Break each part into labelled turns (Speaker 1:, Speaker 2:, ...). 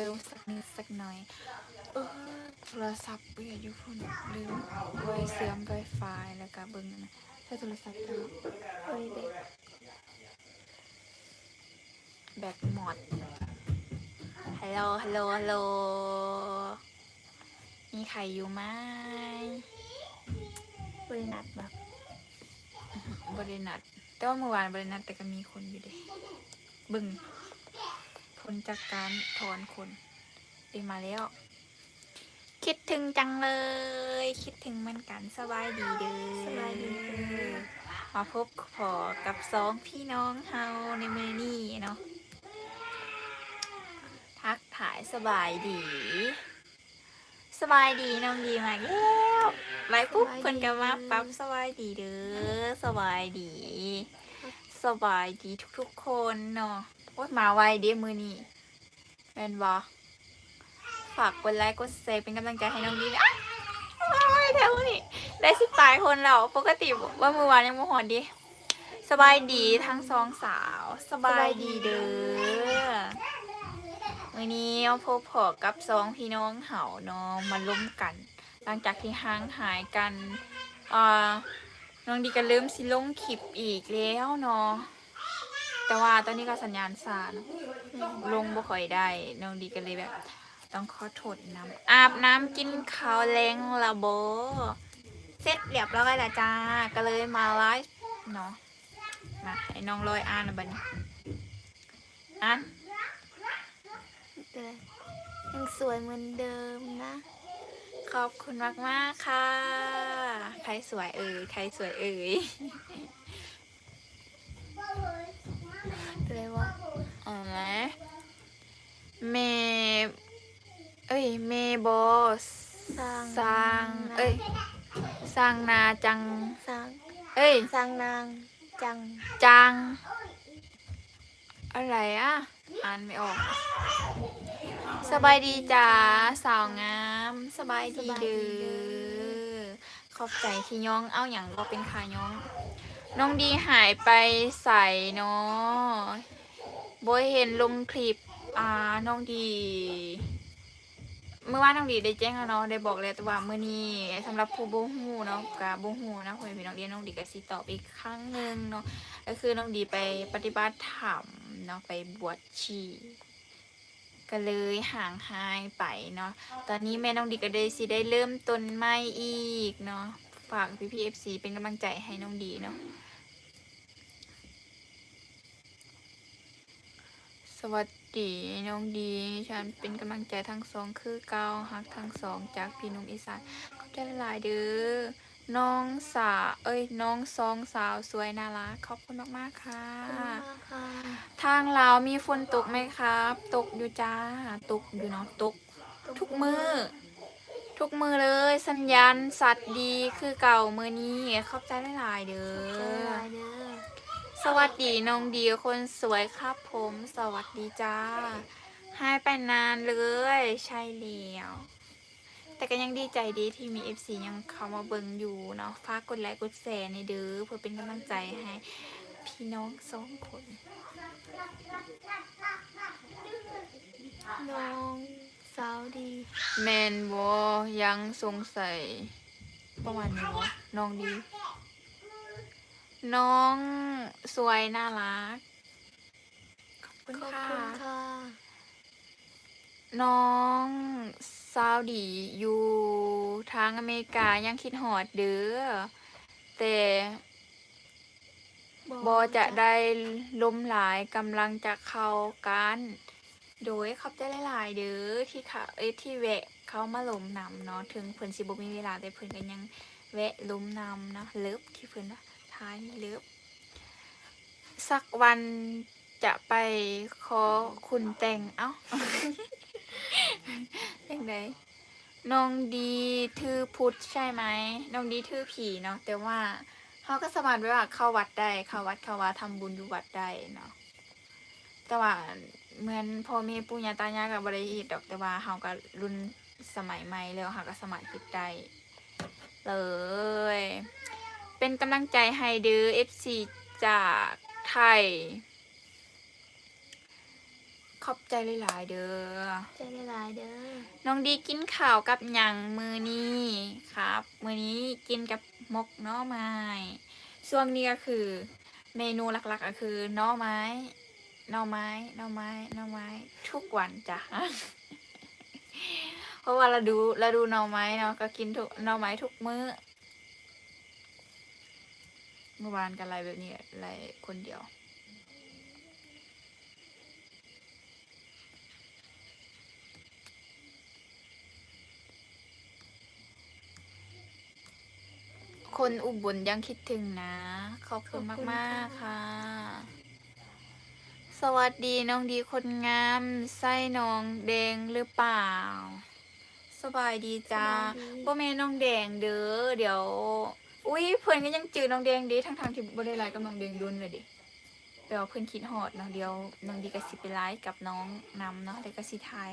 Speaker 1: ฟิลสักนิดสักหน่อย เออโทรศัพท์เปลี่ยนอยู่พุ่นลืมไว้เสื่อมไวไฟแล้วก็เบิ่งนั่นนะใช้โทรศัพท์เจ้า
Speaker 2: เฮ้ยเด็ก
Speaker 1: แบตหมดฮัลโหลฮัลโหลฮัลโหลมีใครอยู่ไหม
Speaker 2: บรินัดแบบ
Speaker 1: บริณัดแต่ว่าเมื่อวานบริณัดแต่ก็มีคนอยู่เด้เบึงผ ลจากการถอนคนเดีมาแล้ว คิดถึงจังเลย คิดถึงเหมันกันสบายดีเด้อ
Speaker 2: สบายดีเด้อ
Speaker 1: มาพบพอกับสองพี่น้องเฮาในมือนี้เนาะทักถ่ายสบายดี สบายดีน้องดีมากแล้วไว้ปุ๊บเพิ่นก็มาปั๊บสบายดีเด้อสบายดี สบายดีทุกๆคนเนาะ โอ๊ยมาไวเด้มือนี้เป็นบอฝากกดไลค์กดแชร์เป็นกำลังใจให้น้องดีนะอ้าวมาไวแถวนี้ได้สิบปลายคนแล้วปกติว่ามือวานยังบ่หอนดี สบายดีทั้งสองสาว สบายดีเด้อวันนี้เอาพบพอกับสองพี่น้องเห่าเนาะมาล้มกัน หลังจากที่ห่างหายกันอ่าน้องดีก็เริ่มสิลงคลิปอีกแล้วเนาะ แต่ว่าตอนนี้ก็สัญญาณสาเนอะลงบ่ค่อยได้น้องดีก็เลยแบบ ต้องขอโทษน้ำอาบน้ำกินข้าวแรงละโบเสร็จเรียบร้อยแล้วจ้า ก็เลยมาไลฟ์เนาะมาให้น้องลอยอ่านนะบัดนี้อ่าน
Speaker 2: เดือนยังสวยเหมือนเดิมนะ
Speaker 1: ขอบคุณมากมากๆค่ะ ใครสวยเอ่ยใครสวยเอ่ย
Speaker 2: เลยว่า
Speaker 1: อ๋อไหมเมเอ้ยเมบอส
Speaker 2: สร้าง
Speaker 1: สร้างเอ้ยสร้างนาจัง
Speaker 2: สร้าง
Speaker 1: เอ้ย
Speaker 2: สร้างนางจัง
Speaker 1: จัง อะไรอะ อ่านไม่ออก สบายดีจ้าสาวงาม สบายดีเด้อขอบใจที่ย้องเอาอย่างก็เป็นขาย้อง น้องดีหายไปใส่เนาะโบยเห็นลงคลิป อ่า น้องดี เมื่อวานน้องดีได้แจ้งแล้วเนาะ ได้บอกแล้วแต่ว่าเมื่อนี้สำหรับผู้บ่ฮู้เนาะกับบ่ฮู้นะพ่อแม่พี่น้องเรียนน้องดีก็สิตอบอีกครั้งหนึ่งเนาะ ก็คือน้องดีไปปฏิบัติธรรมเนาะไปบวชชีก็เลยห่างหายไปเนาะ ตอนนี้แม่น้องดีก็ได้สิได้เริ่มต้นใหม่อีกเนาะ ฝากพี่พีเอฟซีเป็นกำลังใจให้น้องดีเนาะ วัสดีน้องดี ฉันเป็นกำลังใจทั้งสองคือเกาฮักทั้งสองจากพี่หนุ่มอีสานขอบใจหลายๆเด้อน้องสาวเอ้ยน้องสองสาวสวยน่ารักขอบคุณมากๆค่ะ
Speaker 2: ขอบคุณมากค่ะ
Speaker 1: ทางลาวมีฝนตกไหมครับ ตกอยู่จ้าตกอยู่เนาะตก ทุกมือทุกมือเลยสัญญาณสัตว์ดีคือเก่ามือนี้ขอบใจหลายๆเด้
Speaker 2: เจอ
Speaker 1: อ
Speaker 2: หลายเด้อ
Speaker 1: สวัสดีน้องดีคนสวยครับผมสวัสดีจ้าหายไปนานเลย ใช่แล้วแต่ก็ยังดีใจดีที่มี FC ยังเข้ามาเบิ่งอยู่เนาะฝากกดไลค์กดแชร์ในเด้อเพื่อเป็นกำลังใจให้พี่น้องสองคน
Speaker 2: น้องสาวดี
Speaker 1: แมนบอยังสงสัยประมาณนี้วะน้องดี น้องสวยน่ารัก ขอบคุณค่ะ น้องซาวดีอยู่ทางอเมริกายังคิดหอดเด้อแต่บอจะได้ล้มหลายกำลังจะเข้ากัน โดยขอบใจหลายๆเด้อที่เขาเอ้ยที่แวะเขามาล้มนำเนาะถึงเพิ่อนสิบ่มีเวลาแต่เพิ่อนก็ยังแวะล้มนำเนาะเลิฟที่เพิ่อนว่า ท้าย เลิฟสักวันจะไปขอคุณแต่ง เอ้ายังไงน้องดีทือพุทธใช่ไหมน้องดีทือผีเนาะแต่ว่าเขาก็สมารไว้ว่าเข้าวัดได้เข้าวัดเข้าวัดทำบุญอยู่วัดได้เนาะแต่ว่าเหมือนพ่อแม่ปู่ย่าตายายกับบริหิตดอกแต่ว่าเขาก็รุ่นสมัยใหม่แล้วเขาก็สมารถคิดได้เลย เป็นกำลังใจให้เดือ FC จากไทย ขอบใจหลายๆเด้อ
Speaker 2: ใจหลายๆเด้อ
Speaker 1: น้องดีกินข้าวกับหยังมือนี้ครับ มือนี้กินกับมกหน่อไม้ช่วงนี้ก็คือ เมนูหลักๆก็คือหน่อไม้หน่อไม้หน่อไม้หน่อไม้ ทุกวันจ้ะ เพราะว่าเราดูเราดูหน่อไม้เนาะก็กินทุกหน่อไม้ทุกมื้อ เมื่อวานกันไรแบบนี้ไรคนเดียว คนอุบลยังคิดถึงนะ ขอบคุณมาก ๆ ค่ะ สวัสดีน้องดีคนงามไส้น้องแดงหรือเปล่า สบายดีจ้า
Speaker 2: สบายดี
Speaker 1: บ่แม่นน้องแดงเด้อเดี๋ยว อุ้ยเพื่อนก็ยังจือน้องแดงเดีทั้งทางที่บ่ได้ไลกับน้องแดงดุนเลยดิเดี๋ยวเพื่อนคิดฮอดเนาะเดียวน้องดีก็สิไปไลฟ์กับน้องนำเนาะแล้วก็สิถ่าย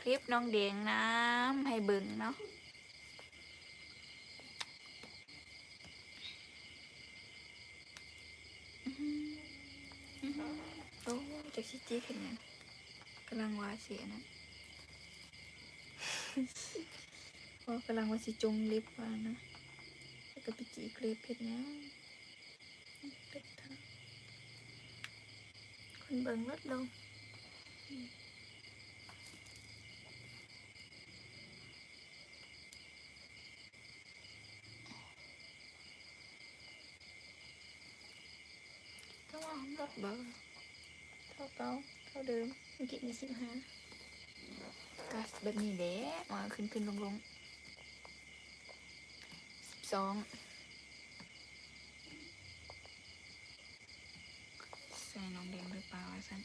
Speaker 1: คลิปน้องแดงน้ำให้เบิ่งเนาะโอ้จากชิจี้ขึ้นยังกำลังว่าเสียนะว่ากำลังว่าสิจงล็บว่านะ ก็ไปจีเกเล็บเพชรนะ
Speaker 2: คนเบิ่งลดลง
Speaker 1: ต้องเอารถเบอร์เท่าเก่าเท่าเดิม
Speaker 2: เมื่อกี้มีสิบห้า
Speaker 1: กัสแบบนี้แหละมาขึ้นขึ้นลงลง สิบสองใส่น้องแดงหรือเปล่าไอ้สัน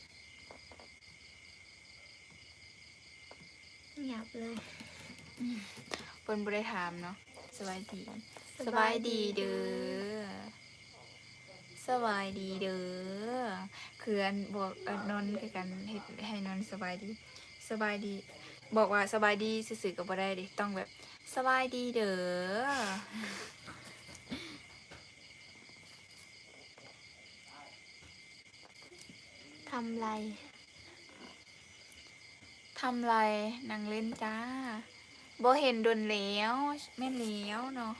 Speaker 2: หยับเลย
Speaker 1: เปิ้นบ่ได้ถามเนาะสบายดีสบายดีเด้อสบายดีเด้อคืออันบอกอันนอนคือกันเฮ็ดให้นอนสบายดี สบายดี บอกว่าสบายดีซื่อๆก็บ่ได้ดิต้องแบบสบายดีเด้อ
Speaker 2: ทำไร
Speaker 1: ทำไรนั่งเล่นจ้าบ่เห็นดนแล้วแม่นแล้วเนาะ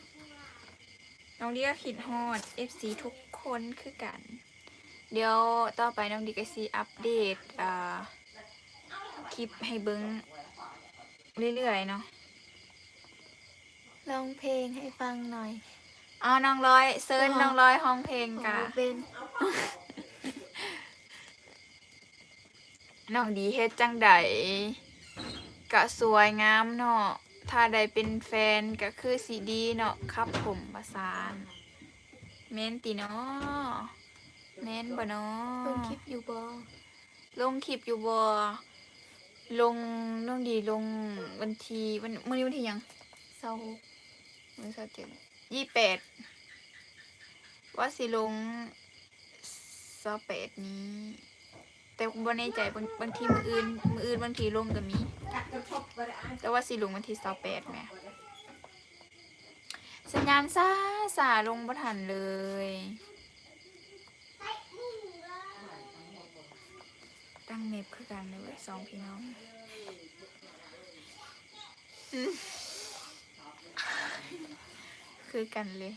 Speaker 1: น้องดีก็คิดฮอด FC ทุกคนคือกัน เดี๋ยวต่อไปน้องดีก็สิอัปเดตคลิปให้เบิ่ง เรื่อยๆเนาะ
Speaker 2: ลองเพลงให้ฟังหน่อย
Speaker 1: เอาน้องร้อยเซิร์น
Speaker 2: อ๋อ
Speaker 1: น้องร้อยห้องเพลงกะ
Speaker 2: โอ้เป็น
Speaker 1: น้องดีเฮ็ดจังใดกะสวยงามเนาะถ้าใดเป็นแฟนก็คือสีดีเนาะครับผมประสานเม้นติเนาะเม้นบ่เนาะ
Speaker 2: ลงคลิปอยู่บ่
Speaker 1: ลงคลิปอยู่บ่ ลงน้องดีลงวันทีวันมื้อนี้วันที่ยัง
Speaker 2: เศร้า
Speaker 1: มื้อสเจ็ดยี่แปดว่าสิลงสแปดนี้ แต่บ่แน่ใจบางบางทีมืออื่นมืออื่นบางทีลงก็มี แต่ว่าสิลงวันที่สแปดแหมสัญญาณซาสาลงบ่ทันเลย ตั้งเน็บคือกันเลยเว้ยสองพี่น้องคือกันเลย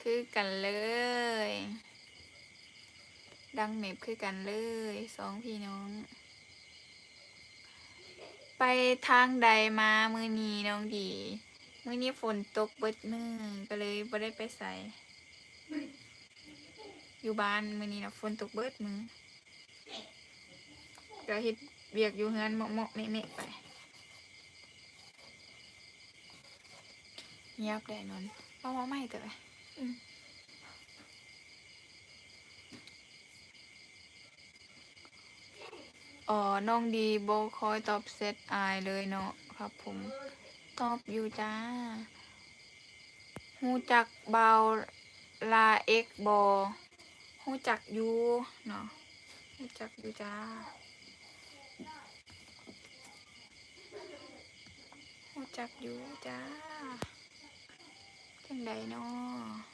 Speaker 1: คือกันเลย ดังเน็บคือกันเลยสองพี่น้อง ไปทางใดมามือนี้น้องดีมือนี้ฝนตกเบิดมือก็เลยบ่ได้ไปใส่อยู่บ้านมือนี้นะฝนตกเบิดมือ ก็เฮ็ดเวียกอยู่เฮือนเหมาะๆเมะๆไปเงียบได้นอนเพราะว่าไม่แต่ไป
Speaker 2: อืม
Speaker 1: อ๋อ น้องดีโบคอยตอบเซตอายเลยเนาะครับผม ตอบอยู่จ้าฮู้จักเบาลาเอ็กบอฮู้จักอยู่เนาะฮู้จักอยู่จ้า จับอยู่จ้าจังใดเนาะ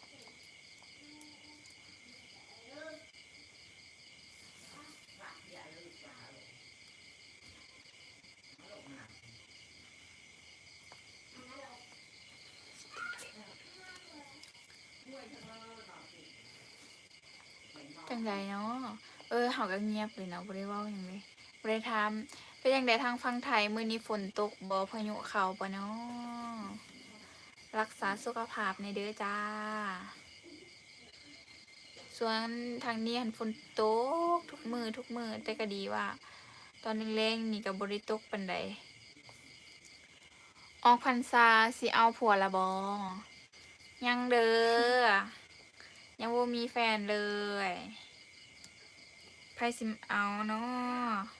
Speaker 1: จังใดเนาะเออเขาก็เงียบเลยเนาะบ่ได้ว้าหยังไลยบ่ได้ถาม เป็นจังไดทางฝั่งไทยมือนี้ฝนตกบ่พายุเขาบ่เนาะรักษาสุขภาพในเด้อจ้า ส่วนทางนี้หันฝนตกทุกมือทุกมือแต่ก็ดีว่า ตอนแรงๆนี่ก็บ่ได้ตกปานใดออกพรรษาสิเอาผัวละบ่ยังเด้อ ยังบ่มีแฟนเลยไพสิมเอาเนา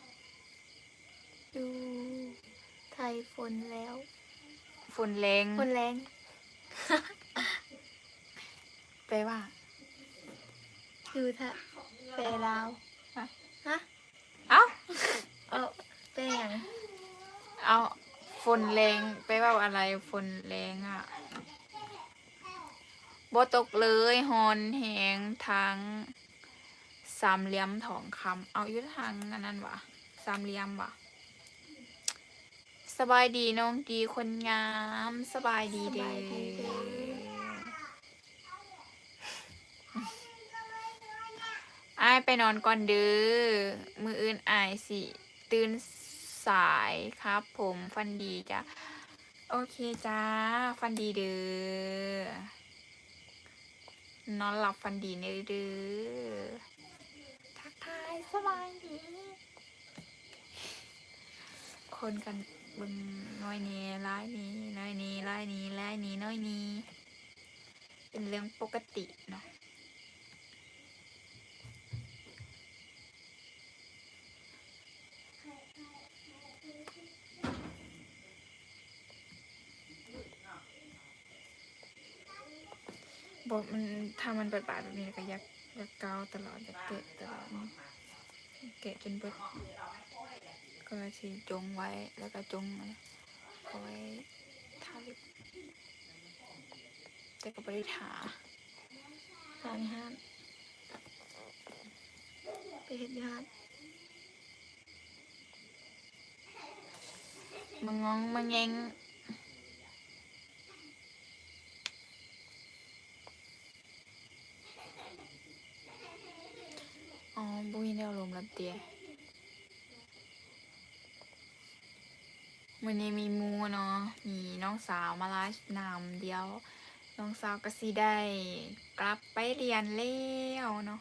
Speaker 1: ะ
Speaker 2: ดูไทยฝนแล้ว
Speaker 1: ฝนแรง
Speaker 2: ฝนแรง
Speaker 1: ไปว่า
Speaker 2: ดูทะแปลลาว
Speaker 1: ฮะ
Speaker 2: ฮะ
Speaker 1: เอ้า
Speaker 2: เอาแปลหยัง
Speaker 1: เอาฝนแรงไปว่าอะไรฝนแรงอะบ่ตกเลยฮอนแหงทางสามเหลี่ยมทองคำเอาอยู่ทางอันนั้นวะสามเหลี่ยมวะ สบายดีน้องดีคนงามสบายดีเด้ออายไปนอนก่อนเด้อมืออื่นอายสิ ตื่นสายครับ ผมฟันดีจ้ะ โอเคจ้า ฟันดีเด้อนอนหลับฟันดีเนเด้อทักทายสบายดี คนกันเบึงน้อยนี้ร้ายนี้น้อยนี้ร้ายนี้ร้ายนี้น้อยนี้ เป็นเรื่องปกติเนาะบอกมันถ้ามันเปิดปากแบบนี้ก็ยากยากเกาตลอดยากเกะตลอดเกะจนเบิด ก็เลยสิจงไว้แล้วก็จงเอาไว้ทาลิปแต่ก็ไม่ได้า
Speaker 2: ทางห้านไปเฮ็ดอยู่ห้าน
Speaker 1: มังงองมังแงงอ๋อบุยแนวลมรับเตีย วันนี้มีมูเนาะมีน้องสาวมาไลฟ์นำเดียว น้องสาวก็สิได้ กลับไปเรียนแล้วเนาะ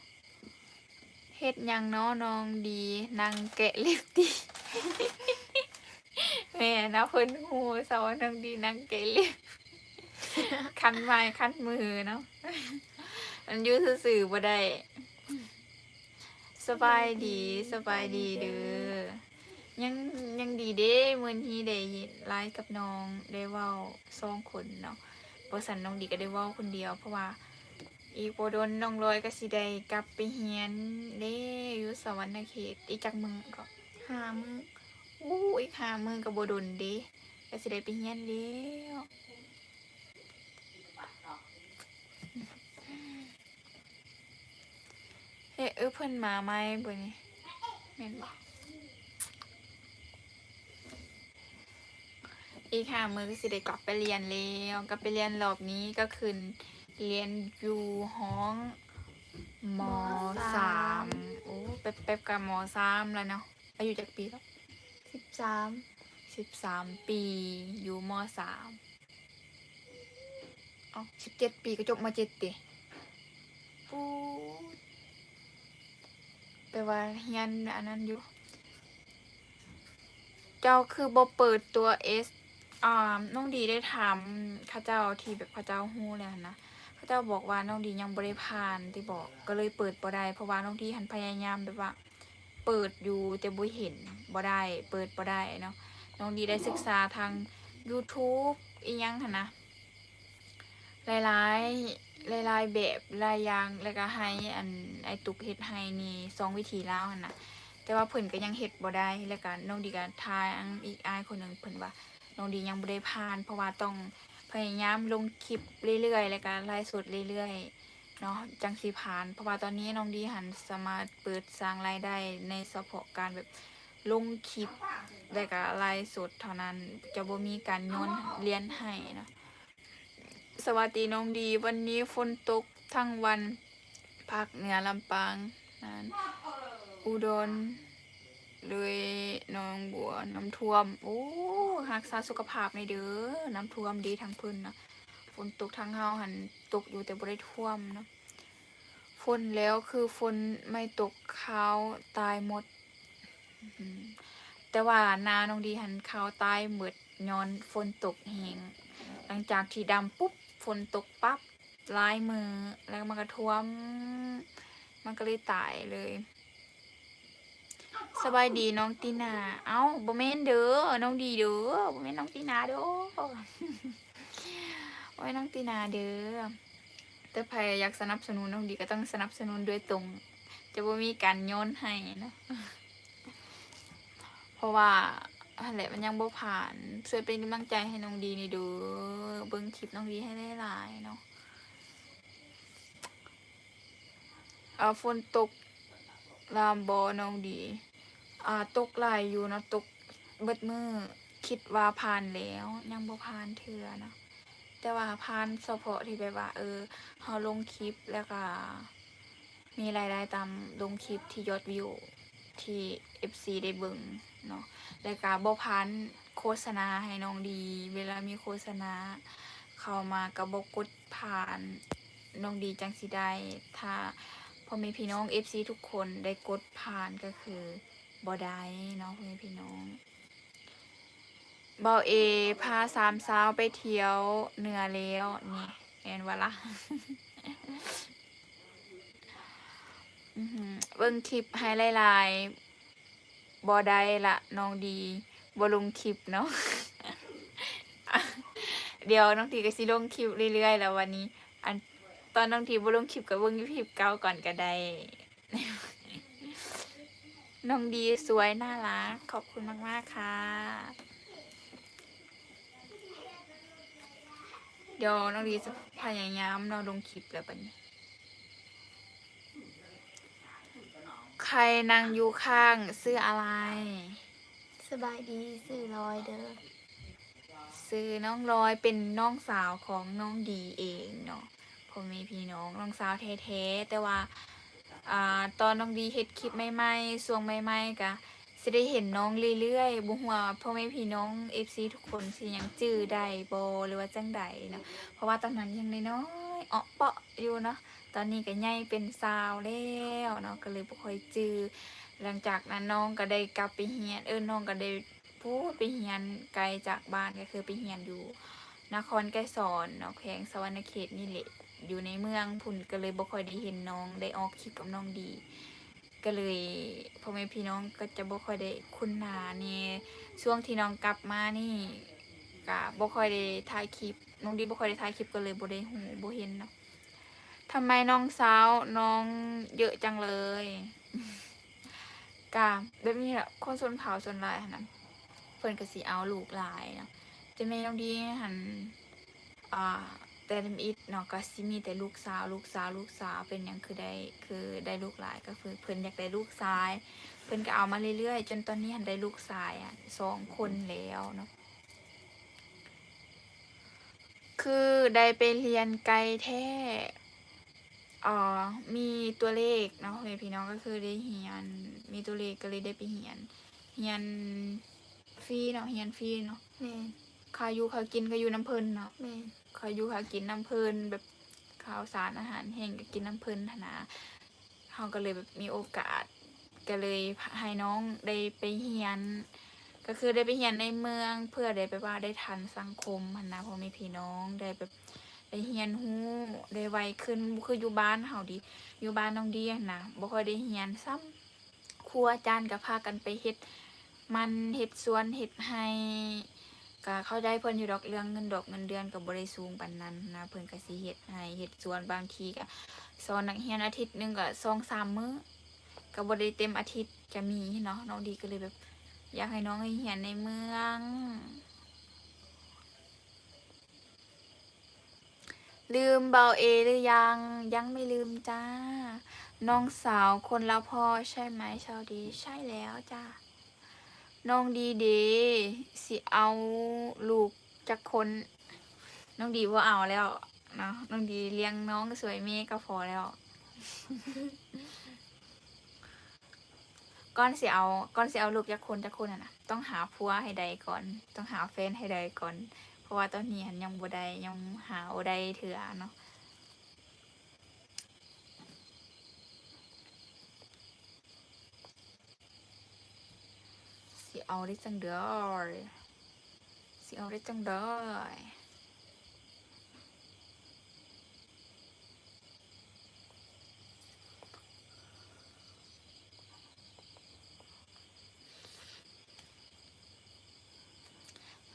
Speaker 1: เฮ็ดยังเนาะน้องดีนางแกะเล็บดีแม่นะเพิ่นหูสาวน้องดีนางแกะเล็บคันไม้คันมือเนาะมันยู่ซื่อบ่ได้สบายดีสบายดีเด้อ ยังยังดีเด้เมื้อนี้ได้ไลฟ์กับน้องได้เว้าสองคนเนาะบ่สันน้องดีก็ได้เว้าคนเดียว เพราะว่าอีกบ่โดนน้องลอยก็สิได้กลับไปเรียนเด้อยู่สวรรณเขตอีกจักมือก็
Speaker 2: หามือ
Speaker 1: อู้อีกห้ามือก็บ่โดนเด้ก็สิได้ไปเรียนแล้วเฮ้ยเออเพิ่นมาไหมบ่นี่แม่นบ่ อีกห้ามือก็สิได้กลับไปเรียนแล้วกลับไปเรียนรอบนี้ก็คือเรียนอยู่ห้องมสามโอ้เป๊บเป๊บกับมสามแล้วเนาะอายุจากปีแล้ว
Speaker 2: สิบสาม
Speaker 1: สิบสามปีอยู่มสามเอ๋อสิบเจ็ดปีก็จบมาเจ็ดติปูแปลว่าเฮียนอันนั้นอยู่ เจ้าคือบ่เปิดตัว S อ่าน้องดีได้ถามข้าเจ้าที่แบบข้าเจ้าฮู้แล้วนะข้าเจ้าบอกว่าน้องดียังบ่ได้ผ่านที่บอกก็เลยเปิดบ่ได้เพราะว่าน้องดีหันพยายามแบบว่า เปิดอยู่แต่บ่เห็นบ่ได้ เปิดบ่ได้เนาะน้องดีได้ศึกษาทาง YouTube อีหยังหั่นนะหลายๆหลายๆแบบหลายอย่างแล้วก็ให้อันไอตุกเฮ็ดให้นี่สองวิธีแล้วหั่นนะแต่ว่าเพิ่นก็ยังเฮ็ดบ่ได้แล้วก็น้องดีก็ทางอีกอายคนหนึ่งเพิ่นว่า น้องดียังบ่ได้ผ่าน เพราะว่าต้องพยายามลงคลิปเรื่อยๆแล้วก็ไลฟ์สดเรื่อยๆเนาะจังสิผ่าน เพราะว่าตอนนี้น้องดีหันสามารถเปิดสร้างรายได้ในเฉพาะการแบบลงคลิปแล้วก็ไลฟ์สดเท่านั้นจะบ่มีการโยนเรียนให้นะสวัสดีน้องดี วันนี้ฝนตกทั้งวันภาคเหนือลำปางนั่นอุดร เลยหนองบัวน้ำท่วม โอ้รักษาสุขภาพในเด้อน้ำท่วมดีทางพื้นนะฝนตกทางเฮาหันตกอยู่แต่บ่ได้ท่วมเนาะฝนแล้วคือฝนไม่ตกเขาตายหมด แต่ว่านาน้องดีหันเขาตายหมดย้อนฝนตกแหงหลังจากที่ดำปุ๊บฝนตกปั๊บลายมือแล้วมันก็ท่วม มันก็เลยตายเลย สบายดีน้องตีนา เอ้าบ่แม่นเด้อ น้องดีเด้อบ่แม่นน้องตีนาเด้อ โอ้ยน้องตีนาเด้อ แต่ใครอยากสนับสนุนน้องดีก็ต้องสนับสนุนโดยตรง จะบ่มีการโยนให้นะ เพราะว่าอันแหละมันยังบ่ผ่านช่วยเป็นกำลังใจให้น้องดีนี่เด้อ เบิ่งคลิปน้องดีให้ได้ลายเนาะเอาฝนตก ลามบอน้องดี อ่าตกหลอยู่นะตกเบิดมือคิดว่าผ่านแล้ว ยังบ่ผ่านเทื่อเนาะแต่ว่าผ่านเฉพาะที่แบบว่า เออเฮาลงคลิปแล้วก็ มีรายได้ตามลงคลิปที่ยอดวิวที่ FC ได้เบิ่งเนาะแล้วก็บ่ผ่านโฆษณาให้น้องดี เวลามีโฆษณา เข้ามาก็บ่กดผ่านน้องดีจังสิได้ถ้า พ่อแม่พี่น้อง FC ทุกคนได้กดผ่านก็คือบ่ได้เนาะพ่อแม่พี่น้องบาเอพาสามสาวไปเที่ยวเหนือแล้วนี่เห็นว่าละอื้อหือเบิ่งคลิปให้ลายๆบ่ได้ละน้องดีบ่ลงคลิปเนาะเดี๋ยวน้องทีก็สิลงคลิปเรื่อยๆแล้ววันนี้ อัน ตอนน้องทีบ่ลงคลิปกับเบิ่งอยู่คลิปเก่าก่อนก็ได้ น้องดีสวยน่ารัก ขอบคุณมาก ๆ ค่ะ เดี๋ยวน้องดีจะพยายามเราลงคลิปแล้วบัดนี้ ใครนั่งอยู่ข้างซื้ออะไร
Speaker 2: สบายดีสื่อลอยเด้อ
Speaker 1: ซื้อน้องรอยเป็นน้องสาวของน้องดีเองเนาะ ผมมีพี่น้องน้องสาวแท้ๆแต่ว่าอ่าตอนน้องดีเฮ็ดคลิปใหม่ๆช่วงใหม่ๆก็สิได้เห็นน้องเรื่อยๆบ่ฮู้ว่าพ่อแม่พี่น้อง FC ทุกคนสิยังจื้อได้บ่หรือว่าจังใดเนาะเพราะว่าตอนนั้นยังน้อยๆอ้อเปาะอยู่เนาะตอนนี้ก็ใหญ่เป็นสาวแล้วเนาะก็เลยบ่ค่อยจื้อหลังจากนั้นน้องก็ได้กลับไปเรียนเออน้องก็ได้พูดไปเฮียนไกลจากบ้านก็คือไปเฮียนอยู่นครไกรสอนเนาะแขวงสวรรณเขตนี่แหละ อยู่ในเมืองพุ่นก็เลยบ่ค่อยได้เห็นน้องได้ออกคลิปกับน้องดี ก็เลยพ่อแม่พี่น้องก็จะบ่ค่อยได้คุ้นหน้านี่ช่วงที่น้องกลับมานี่ก็บ่ค่อยได้ถ่ายคลิปน้องดีบ่ค่อยได้ถ่ายคลิปก็เลยบ่ได้ฮู้บ่เห็นเนาะทำไมน้องสาวน้องเยอะจังเลยกะแบบนี้แหละคนส่วนขาส่วนลายหั้นะเพิ่นก็สิเอาลูกหลายเนาะจะแม่น้องดีหันอ่า แต่ลำอิดเนาะก็สิมีแต่ลูกสาว ลูกสาว ลูกสาวเป็นหยังคือได้คือได้ลูกหลายก็คือเพิ่นอยากได้ลูกชาย เพิ่นก็เอามาเรื่อยๆ จนตอนนี้หันได้ลูกชายอะสองคนแล้วเนาะคือได้ไปเรียนไกลแท้อ่ามีตัวเลขเนาะพ่อแม่พี่น้องก็คือได้เรียน มีตัวเลขก็เลยได้ไปเรียนเรียนฟรีเนาะเฮียนฟรีเนาะ
Speaker 2: แม่น
Speaker 1: ค่าอยู่ค่ากินก็อยู่น้ำเพลินเนาะ
Speaker 2: แม่ น
Speaker 1: ค่าอยู่ค่ากินน้ำเพลินแบบข้าวสารอาหารแห้งก็กินน้ำเพลินถนาเขาก็เลยแบบมีโอกาส ก็เลยให้น้องได้ไปเฮียน ก็คือได้ไปเฮียนในเมือง เพื่อได้ไปว่าได้ทันสังคมหันนะเพอมีพี่น้องได้แบบได้เฮียนฮู้ได้ไวขึ้นคืออยู่บ้านเฮาดิอยู่บ้านน้องดีนะบ่ค่อยได้เฮียนซ้ำครูอาจารย์ก็พากันไปเฮ็ด มันเห็ดสวนเห็ดให้ก็ เข้าใจเพิ่นอยู่ดอกเรื่องเงินดอกเงินเดือนกับบริสูงปานนั้นนะเพิ่นก็สิเฮ็ดให้เฮ็ดสวนบางทีก็สอนนักเรียนอาทิตย์หนึงก็สองสามมื้อก็บ่ได้เต็มอาทิตย์จะมีเนาะน้องดีก็เลยแบบ อยากให้น้องให้เรียนในเมืองลืมเบาเอหรือยังยังไม่ลืมจ้า น้องสาวคนละพ่อใช่ไหมชาวดีใช่แล้วจ้า น้องดีเดสิเอาลูกจากคน น้องดีว่าเอาแล้วเนาะน้องดีเลี้ยงน้องสวยเมฆก็พอแล้วก่อนสิเอาก่อนสิเอาลูกจากคนจากคนอะนะต้องหาผัวให้ได้ก่อน ต้องหาแฟนให้ได้ก่อน เพราะว่าตอนนี้หันยังบ่ได้ยังหาบ่ได้เถื่อเนาะ สิเอาได้จังเด้อสิเอาได้จังเด้อ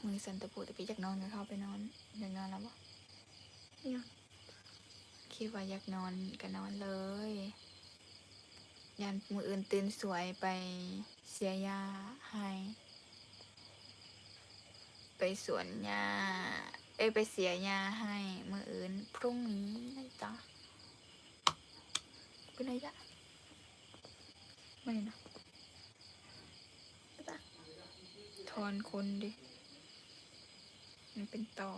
Speaker 1: มือสันตะปูแต่พี่อยากนอนก็เข้าไปนอนอยากนอนแล้วบ่
Speaker 2: ยัง
Speaker 1: คิดว่าอยากนอนก็นอนเลย ยันมืออื่นตื่นสวยไป เสียยาให้ ไปสวนยาเอ้ยไปเสียยาให้มืออื่น พรุ่งนี้นะจ๊ะเป็นไรจ๊ะไม่นะทอนคนดิ มันเป็นต่อ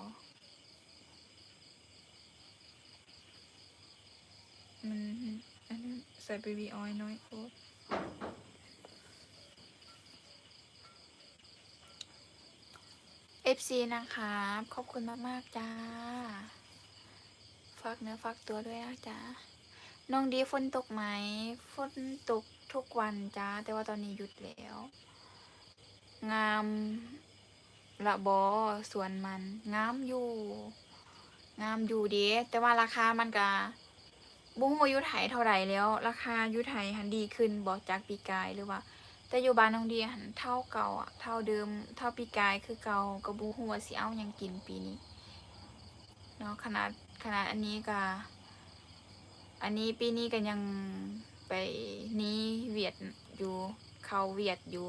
Speaker 1: มันอันนั้นใส่เบบี้ออยน้อยโคตร เอฟซีนะคะขอบคุณมากๆจ้าฝากเนื้อฝากตัวด้วยนะจ้าน้องดีฝนตกไหมฝนตกทุกวันจ้าแต่ว่าตอนนี้หยุดแล้ว งามละบอสวนมัน งามอยู่ งามอยู่ดีแต่ว่าราคามันก็บุ้งอยู่ไทยเท่าไหร่แล้ว ราคายู่ไทยหันดีขึ้นบอกจากปีกายหรือว่า แต่อยู่บ้านน้องดีหันเท่าเก่าอะเท่าเดิมเท่าปีกายคือเก่าก็บูหัวสิเอายังกินปีนี้เนาะขนาดขนาดอันนี้ก็อันนี้ปีนี้ก็ยังไปนี้เวียดอยู่เขาเวียดอยู่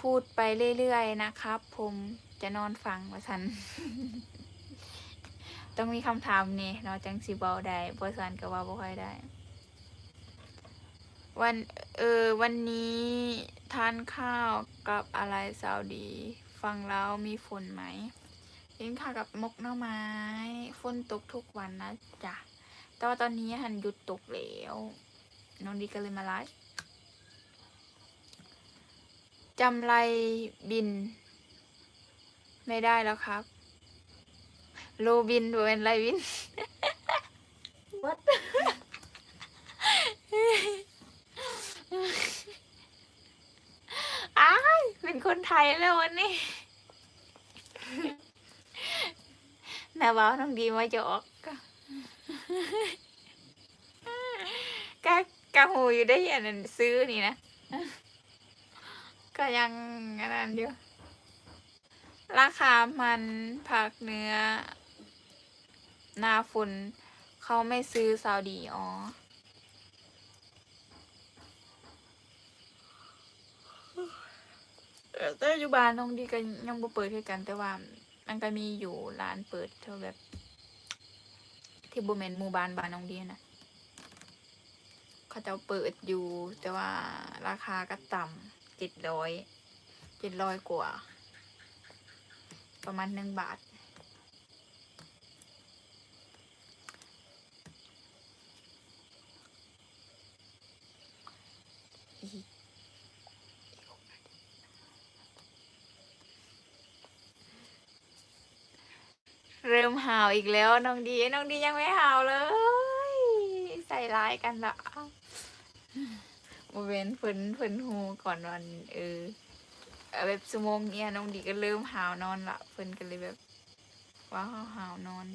Speaker 1: พูดไปเรื่อยๆนะครับ ผมจะนอนฟังว่าฉัน ต้องมีคำถามนี่เนาะจังสิเบาได้บ่สันก็ว่าบ่ค่อยได้ วันเออวันนี้ทานข้าวกับอะไรสาวดีฟังแล้วมีฝนไหมกินข้าวกับมกหน่อไม้ฝนตกทุกวันนะจ๊ะแต่ว่าตอนนี้หันหยุดตกแล้วน้องดีก็เลยมาไลฟ์จำไรบิน ไม่ได้แล้วครับ โลบินเป็นไรบิน
Speaker 2: วัด
Speaker 1: อ้ายเป็น คนไทยแล้ววันนี้นาบ้าน้องดีมาจอกก็กะกะหูอยู่ได้อันนั้นซื้อนี่นะ ก็ยังอันนั้นอยู่ราคามันผักเนื้อ นาฝุ่นเขาไม่ซื้อซาวดีอ๋อ เออ แต่ปัจจุบันน้องดีก็ยังบ่เปิดให้กัน แต่ว่ามันก็มีอยู่ร้านเปิดเท่าแบบ ที่บ่แม่นหมู่บ้านบ้านน้องดีนะเขาจะเปิดอยู่ แต่ว่าราคาก็ต่ำเจ็ดร้อยเจ็ดร้อยกว่า ประมาณหนึ่งบาท อีก เริ่ม หาวอีกแล้วน้องดี น้องดียังไม่หาวเลย ใส่ร้ายกันละโมเวนเพิ่นเพิ่นหูก่อนวันเออแบบสมงเนี้ยน้องดีก็เริ่มหาวนอนละเพิ่นก็เลยแบบ ว้าวหาวนอน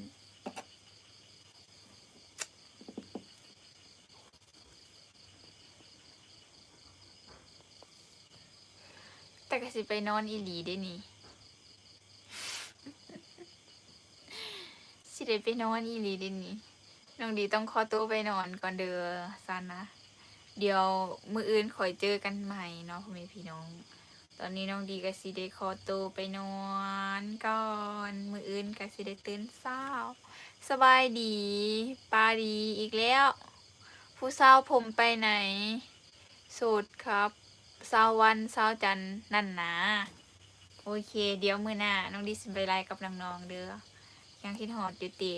Speaker 1: แต่ก็สิไปนอนอีหลีได้นี่ สิได้ไปนอนอีหลีเดินนี่น้องดีต้องขอตัวไปนอนก่อนเด้อซันนะ เดี๋ยวมืออื่นคอยเจอกันใหม่เนาะพ่อแม่พี่น้อง ตอนนี้น้องดีก็สิได้ขอตัวไปนอนก่อน มืออื่นก็สิได้ตื่นเช้า สบายดีปาดีอีกแล้ว ผู้สาผมไปไหนโสดครับสาวันสาจันนั่นนะโอเค เดี๋ยวมือหน้าน้องดีสิไปไล่กับน้องๆเด้อ ยังคิดหอดอยู่ตี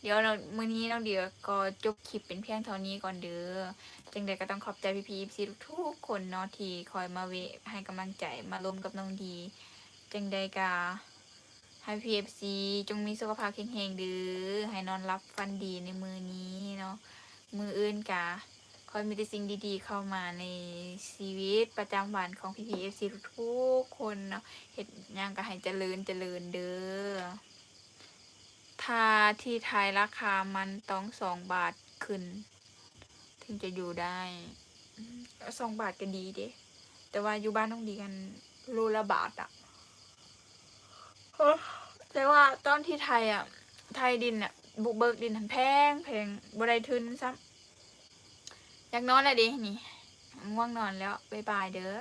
Speaker 1: เดี๋ยวเรามื้อนี้น้องเดียวก็จบคลิปเป็นเพียงเท่านี้ก่อนเด้อจังใดก็ต้องขอบใจพี่ๆซีทุกๆคนเนาะที่คอยมาเวให้กำลังใจมาร่วมกับน้องดี จังใดก็ให้พีเอฟซีจงมีสุขภาพแข็งแรงเด้อให้นอนรับฟันดีในมือนี้เนาะมืออื่นกะคอยมีแต่สิ่งดี ๆ เข้ามาในชีวิตประจำวันของพี่พีเอฟซีทุกๆคนเนาะเห็ดหยังก็ให้เจริญเจริญเด้อ ถ้าที่ไทยราคามันต้องสองบาทขึ้น ถึงจะอยู่ได้สองบาทก็ดีเด้แต่ว่าอยู่บ้านต้องดีกันโลละบาทอะเอ้อแต่ว่าตอนที่ไทยอะไทยดินอะบุกเบิกดินหันแพงแพงบ่ได้ทุนซ้ำอยากนอนแล้วดินี่ง่วงนอนแล้วบายบายเด้อ